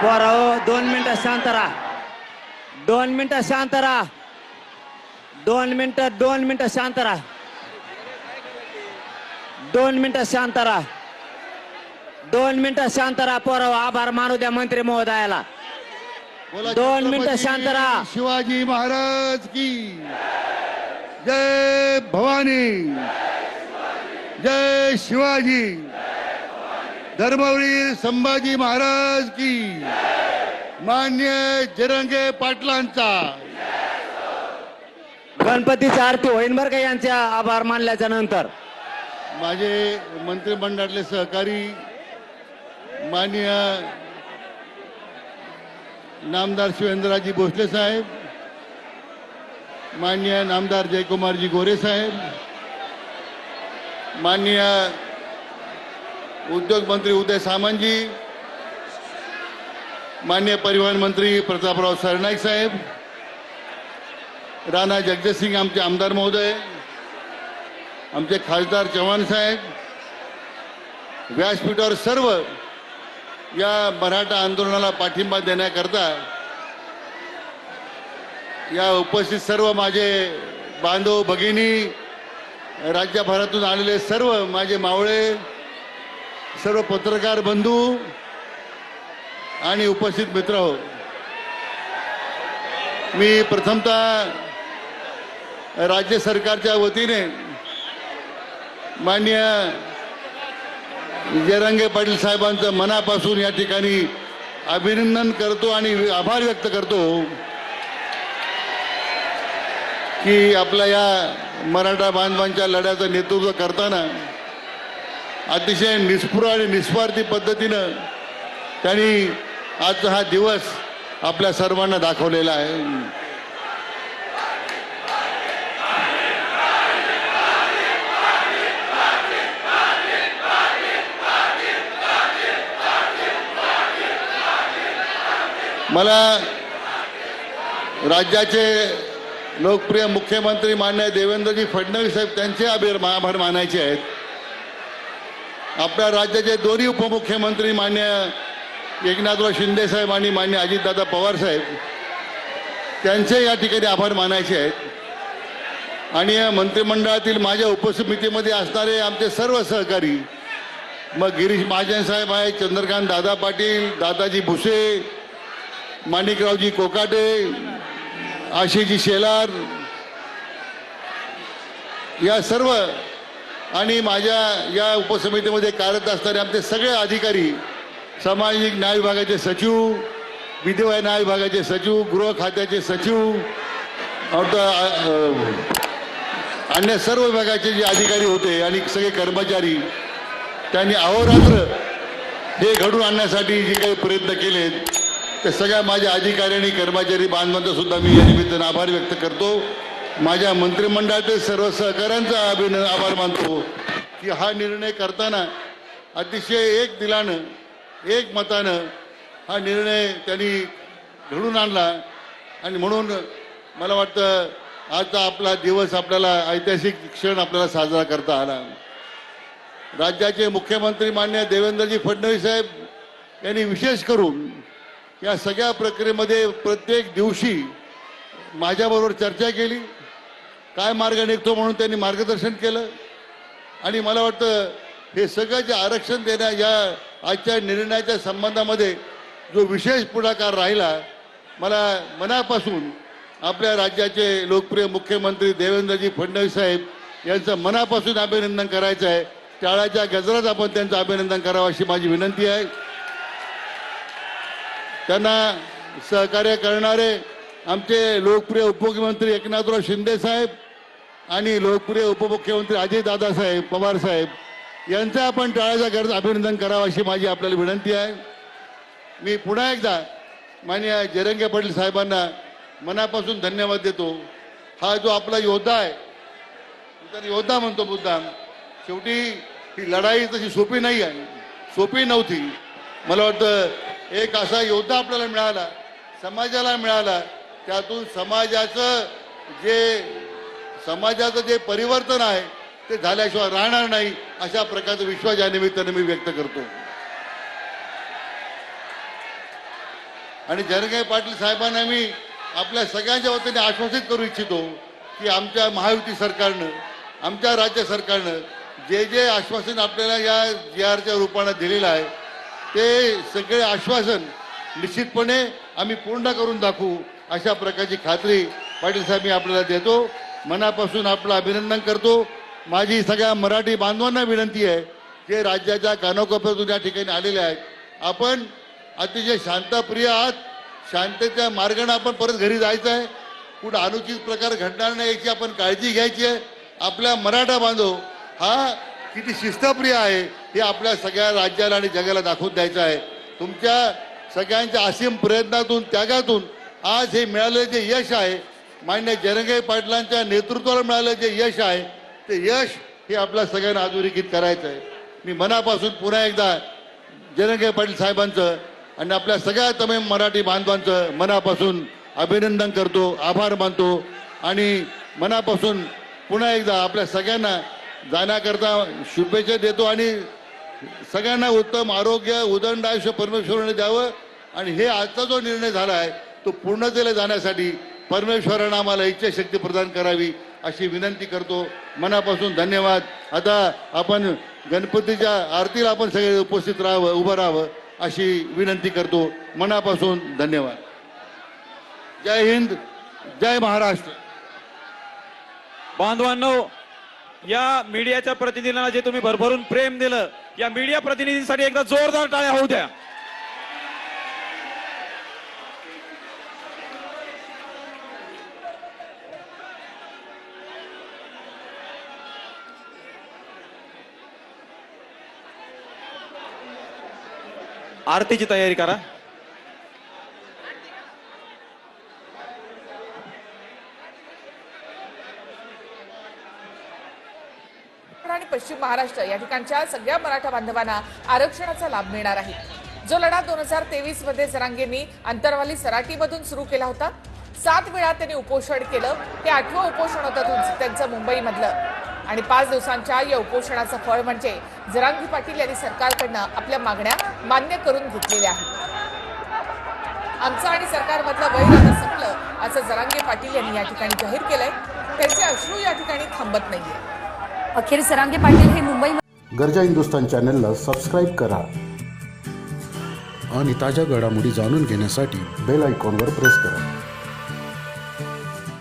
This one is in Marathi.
पोराओ दोन मिनिटं शांत राहा. दोन मिनिटं शांत राहा. दोन मिनिटं दोन मिनिटं शांत राहा. दोन मिनिटं शांत राहा. दोन मिनिटं शांत राहा पोराओ आभार मानू द्या मंत्री महोदयाला. बोला दोन मिनिटं छत्रपती शांत राहा. शिवाजी महाराज की जय भवानी. जय शिवाजी. धर्मवीर संभाजी महाराज की मान्य जरंगे पाटलांचा. गणपतीची आरती होईन बरं का यांच्या आभार मानल्याच्या नंतर. माझे मंत्रिमंडळातले सहकारी मान्य नामदार शिवेंद्रराजी भोसले साहेब मान्य नामदार जयकुमारजी गोरे साहेब मान्य उद्योग मंत्री उदय सामंतजी मान्य परिवहन मंत्री प्रतापराव सरनाईक साहेब राणा जगदीशसिंग आमचे आमदार महोदय आमचे खासदार चव्हाण साहेब व्यासपीठावर सर्व या मराठा आंदोलनाला पाठिंबा देण्याकरता या उपस्थित सर्व माझे बांधव भगिनी राज्यभरातून आलेले सर्व माझे मावळे सर्व पत्रकार बंधू आणि उपस्थित मित्र हो. मी प्रथमतः राज्य सरकारच्या वतीने मान्य जयरंगे पाटील साहेबांचं मनापासून या ठिकाणी अभिनंदन करतो आणि आभार व्यक्त करतो की आपल्या या मराठा बांधवांच्या लढ्याचं नेतृत्व करताना अतिशय निस्पृह आणि निस्वार्थी पद्धतीनं त्यांनी आजचा हा दिवस आपल्या सर्वांना दाखवलेला आहे. मला राज्याचे लोकप्रिय मुख्यमंत्री मान्य देवेंद्रजी फडणवीस साहेब त्यांचे आभार आभार मानायचे आहेत. आपल्या राज्याचे दोन्ही उपमुख्यमंत्री मान्य एकनाथराव शिंदे साहेब आणि मान्य अजितदादा पवार साहेब त्यांचे या ठिकाणी आभार मानायचे आहेत. आणि या मंत्रिमंडळातील माझ्या उपसमितीमध्ये असणारे आमचे सर्व सहकारी मग गिरीश महाजन साहेब आहेत चंद्रकांत दादा पाटील दादाजी भुसे माणिकरावजी कोकाटे आशिजी शेलार या सर्व आणि माझ्या या उपसमितीमध्ये कार्यरत असणारे आमचे सगळे अधिकारी सामाजिक न्याय विभागाचे सचिव विधवा न्याय विभागाचे सचिव गृह खात्याचे सचिव अन्य सर्व विभागाचे जे अधिकारी होते आणि सगळे कर्मचारी त्यांनी अहोरात्र हे घडून आणण्यासाठी जे काही प्रयत्न केलेत त्या सगळ्या माझ्या अधिकारी आणि कर्मचारी बांधवांचा सुद्धा मी या निमित्तानं आभार व्यक्त करतो. माझ्या मंत्रिमंडळातील सर्व सहकाऱ्यांचा अभिन आभार मानतो. की हा निर्णय करताना अतिशय एक दिलानं एक मतानं हा निर्णय त्यांनी घडून आणला. आणि म्हणून मला वाटतं आजचा आपला दिवस आपल्याला ऐतिहासिक क्षण आपल्याला साजरा करता आला. राज्याचे मुख्यमंत्री मान्य देवेंद्रजी फडणवीस साहेब यांनी विशेष करून या सगळ्या प्रक्रियेमध्ये प्रत्येक दिवशी माझ्याबरोबर चर्चा केली. काय मार्ग निघतो म्हणून त्यांनी मार्गदर्शन केलं. आणि मला वाटतं हे सगळं जे आरक्षण देण्या या आजच्या निर्णयाच्या संबंधामध्ये जो विशेष पुढाकार राहिला मला मनापासून आपल्या राज्याचे लोकप्रिय मुख्यमंत्री देवेंद्रजी फडणवीस साहेब यांचं मनापासून अभिनंदन करायचं आहे. टाळाच्या गजरात आपण त्यांचं अभिनंदन करावं अशी माझी विनंती आहे. त्यांना सहकार्य करणारे आमचे लोकप्रिय उपमुख्यमंत्री एकनाथराव शिंदे साहेब आणि लोकप्रिय उपमुख्यमंत्री अजय दादासाहेब पवार साहेब यांचा आपण टाळायचा गरज अभिनंदन करावं अशी माझी आपल्याला विनंती आहे. मी पुन्हा एकदा मान्य जरंगे पाटील साहेबांना मनापासून धन्यवाद देतो. हा जो आपला योद्धा आहे तर योद्धा म्हणतो मुद्दाम शेवटी ही लढाई तशी सोपी नाही आहे सोपी नव्हती. मला वाटतं एक असा योद्धा आपल्याला मिळाला समाजाला मिळाला त्यातून समाजाचं जे समाजाचं जे परिवर्तन आहे ते झाल्याशिवाय राहणार नाही. अशा प्रकारचा विश्वास या निमित्तानं मी व्यक्त करतो. आणि जरगाई पाटील साहेबांना मी आपल्या सगळ्यांच्या वतीने आश्वासित करू इच्छितो की आमच्या महायुती सरकारनं आमच्या राज्य सरकारनं जे जे आश्वासन आपल्याला या जी आरच्या रूपानं दिलेलं आहे ते सगळे आश्वासन निश्चितपणे आम्ही पूर्ण करून दाखवू अशा प्रकारची खात्री पाटील साहेब मी आपल्याला देतो. मनापासून आपलं अभिनंदन करतो. माझी सगळ्या मराठी बांधवांना विनंती आहे जे राज्याच्या कानोकोपऱ्यातून या ठिकाणी आलेले आहेत आपण अतिशय शांतप्रिय आहात. शांततेच्या मार्गाने आपण परत घरी जायचं आहे. कुठं अनुचित प्रकार घडणार नाही याची आपण काळजी घ्यायची आहे. आपला मराठा बांधव हा किती शिस्तप्रिय आहे हे आपल्या सगळ्या राज्याला आणि जगाला दाखवून द्यायचं आहे. तुमच्या सगळ्यांच्या असीम प्रयत्नातून त्यागातून आज हे मिळालेलं जे यश आहे मान्य जरंगे पाटलांच्या नेतृत्वाला मिळालं जे यश आहे ते यश हे आपल्या सगळ्यांना अधोरेखित करायचं आहे मी मनापासून पुन्हा एकदा जनके पाटील साहेबांचं आणि आपल्या सगळ्या तमाम मराठी बांधवांचं मनापासून अभिनंदन करतो आभार मानतो आणि मनापासून पुन्हा एकदा आपल्या सगळ्यांना जाण्याकरता शुभेच्छा देतो आणि सगळ्यांना उत्तम आरोग्य उदंड आयुष्य परमेश्वराने द्यावं आणि हे आजचा जो निर्णय झाला आहे तो पूर्णतेला जाण्यासाठी परमेश्वरानं आम्हाला इच्छाशक्ती प्रदान करावी अशी विनंती करतो. मनापासून धन्यवाद. आता आपण गणपतीच्या आरतीला आपण सगळे उपस्थित राहावं उभं राहावं अशी विनंती करतो. मनापासून धन्यवाद. जय हिंद जय महाराष्ट्र. बांधवांनो या मीडियाच्या प्रतिनिधींना जे तुम्ही भरभरून प्रेम दिलं या मीडिया प्रतिनिधींसाठी एकदा जोरदार टाळ्या होऊ द्या. आरतीची तयारी करा. आणि पश्चिम महाराष्ट्र या ठिकाणच्या सगळ्या मराठा बांधवांना आरक्षणाचा लाभ मिळणार आहे. जो लढा दोन हजार तेवीसमध्ये जरांगेंनी अंतरवाली सराटीमधून सुरू केला होता. सात वेळा त्यांनी उपोषण केलं. ते आठवं उपोषण होतं त्यांचं मुंबईमधलं. आणि पाच दिवसांच्या या उपोषणाचं फळ म्हणजे जरांगी पाटील यांनी सरकारकडनं आपल्या मागण्या मान्य करून घेतलेल्या आहेत. आमचं आणि सरकारमधलं वैर आता संपलं असं जरांगे पाटील यांनी या ठिकाणी जाहीर केलंय. त्यांचे अश्रू या ठिकाणी थांबत नाहीये. अखेर सरांगे पाटील हे मुंबई गरजा हिंदुस्तान चॅनलला सबस्क्राईब करा. आणि ताज्या घडामोडी जाणून घेण्यासाठी बेल आयकॉनवर प्रेस करा.